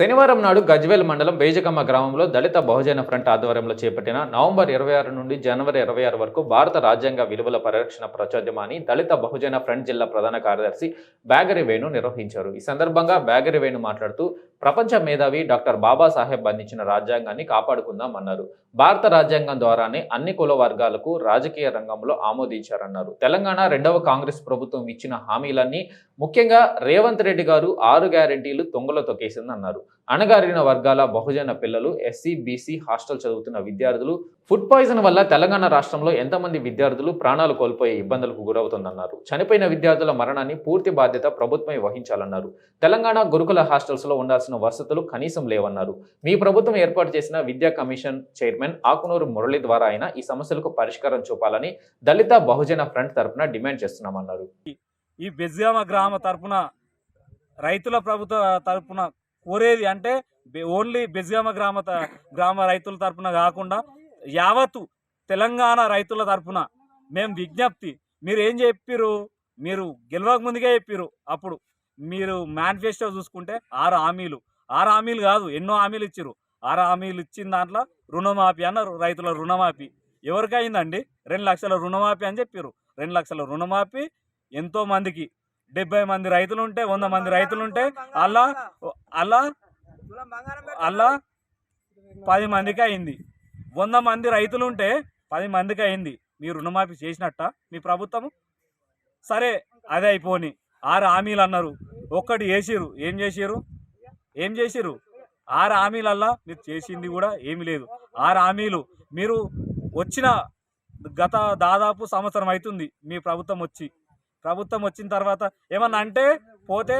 శనివారం నాడు గజ్వేల్ మండలం బేజకమ్మ గ్రామంలో దళిత బహుజన ఫ్రంట్ ఆధ్వర్యంలో చేపట్టిన నవంబర్ ఇరవై ఆరు నుండి జనవరి ఇరవై ఆరు వరకు భారత రాజ్యాంగ విలువల పరిరక్షణ ప్రచోద్యమాన్ని దళిత బహుజన ఫ్రంట్ జిల్లా ప్రధాన కార్యదర్శి బ్యాగరి వేణు నిర్వహించారు. ఈ సందర్భంగా బ్యాగరి వేణు మాట్లాడుతూ ప్రపంచ మేధావి డాక్టర్ బాబాసాహెబ్ అందించిన రాజ్యాంగాన్ని కాపాడుకుందామన్నారు భారత రాజ్యాంగం ద్వారానే అన్ని కుల వర్గాలకు రాజకీయ రంగంలో ఆమోదించారన్నారు. తెలంగాణ రెండవ కాంగ్రెస్ ప్రభుత్వం ఇచ్చిన హామీలన్నీ ముఖ్యంగా రేవంత్ రెడ్డి గారు ఆరు గ్యారెంటీలు తొంగలో తొక్కేసిందన్నారు. అణగారిన వర్గాల బహుజన పిల్లలు ఎస్సీ బీసీ హాస్టల్ చదువుతున్న విద్యార్థులు ఫుడ్ పాయిజన్ వల్ల తెలంగాణ రాష్ట్రంలో ఎంతమంది విద్యార్థులు ప్రాణాలు కోల్పోయే ఇబ్బందులకు గురవుతుందన్నారు. చనిపోయిన విద్యార్థుల మరణాన్ని పూర్తి బాధ్యత ప్రభుత్వమే వహించాలన్నారు. తెలంగాణ గురుకుల హాస్టల్స్లో ఉండాల్సిన వసతులు కనీసం లేవన్నారు. మీ ప్రభుత్వం ఏర్పాటు చేసిన విద్యా కమిషన్ చైర్మన్ ఆకునూరు మురళి ద్వారా అయినా ఈ సమస్యలకు పరిష్కారం చూపాలని దళిత బహుజన ఫ్రంట్ తరపున డిమాండ్ చేస్తున్నామన్నారు. ఈ బెజ్గామ గ్రామ తరపున రైతుల ప్రభుత్వ తరపున కోరేది అంటే బె- ఓన్లీ బెజగామ గ్రామ త- గ్రామ రైతుల తరపున కాకుండా యావత్తు తెలంగాణ రైతుల తరపున మేము విజ్ఞప్తి. మీరు ఏం చెప్పిర్రు? మీరు గెలవక ముందుకే చెప్పిర్రు. అప్పుడు మీరు మేనిఫెస్టో చూసుకుంటే ఆరు హామీలు. ఆరు హామీలు కాదు ఎన్నో హామీలు ఇచ్చిర్రు. ఆరు హామీలు ఇచ్చిన దాంట్లో రుణమాఫీ అన్నారు రైతుల రుణమాఫీ. ఎవరికైందండి రెండు లక్షల రుణమాఫీ అని చెప్పారు రెండు లక్షల రుణమాఫీ ఎంతో మందికి. డెబ్బై మంది రైతులు ఉంటే వంద మంది రైతులు ఉంటే అలా అలా అలా పది మందికి అయింది. వంద మంది రైతులు ఉంటే పది మందికి అయింది. మీ రుణమాఫీ చేసినట్ట మీ ప్రభుత్వము? సరే అదే అయిపోని. ఆరు హామీలు అన్నారు. ఒక్కటి చేసిర్రు. ఏం చేసిర్రు? ఏం చేసిర్రు? ఆరు హామీలల్లా మీరు చేసింది కూడా ఏమీ లేదు. ఆరు హామీలు. మీరు వచ్చిన గత దాదాపు సంవత్సరం అవుతుంది మీ ప్రభుత్వం వచ్చి. ప్రభుత్వం వచ్చిన తర్వాత ఏమన్నా అంటే పోతే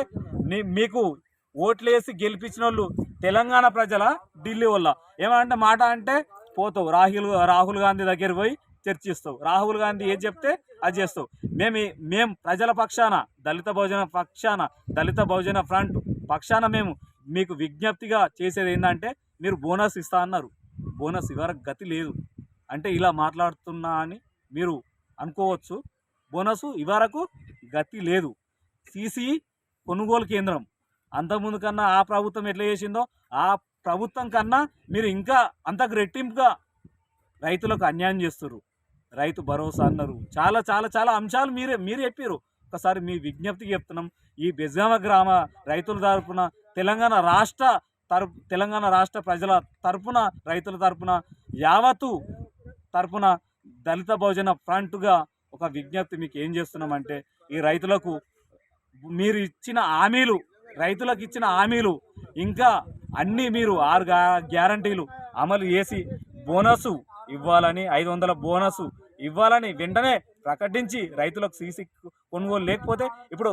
మీకు ఓట్లేసి గెలిపించిన వాళ్ళు తెలంగాణ ప్రజల ఢిల్లీ వల్ల. ఏమంటే మాట అంటే పోతావు. రాహుల్ రాహుల్ గాంధీ దగ్గర పోయి చర్చిస్తావు. రాహుల్ గాంధీ ఏది చెప్తే అది చేస్తావు. మేము మేము ప్రజల పక్షాన దళిత బహుజన పక్షాన దళిత బహుజన ఫ్రంట్ పక్షాన మేము మీకు విజ్ఞప్తిగా చేసేది ఏంటంటే మీరు బోనస్ ఇస్తా అన్నారు. బోనస్ ఇవరకు గతి లేదు. అంటే ఇలా మాట్లాడుతున్నా అని మీరు అనుకోవచ్చు. బోనస్ ఇవరకు గతి లేదు. సీసీ కొనుగోలు కేంద్రం అంతకుముందు కన్నా ఆ ప్రభుత్వం ఎట్లా చేసిందో ఆ ప్రభుత్వం కన్నా మీరు ఇంకా అంతకు రెట్టింపుగా రైతులకు అన్యాయం చేస్తారు రైతు భరోసా అన్నారు. చాలా చాలా చాలా అంశాలు మీరే మీరు చెప్పారు ఒకసారి మీ విజ్ఞప్తికి చెప్తున్నాం. ఈ బెజామ గ్రామ రైతుల తరపున తెలంగాణ రాష్ట్ర తరపు తెలంగాణ రాష్ట్ర ప్రజల తరపున రైతుల తరపున యావత్తు తరపున దళిత భోజన ఫ్రంట్గా ఒక విజ్ఞప్తి మీకు ఏం చేస్తున్నామంటే ఈ రైతులకు మీరు ఇచ్చిన హామీలు రైతులకు ఇచ్చిన హామీలు ఇంకా అన్నీ మీరు ఆరు గ్యారంటీలు అమలు చేసి బోనస్ ఇవ్వాలని ఐదు వందల బోనస్ ఇవ్వాలని వెంటనే ప్రకటించి రైతులకు సీసీ కొనుగోలు లేకపోతే ఇప్పుడు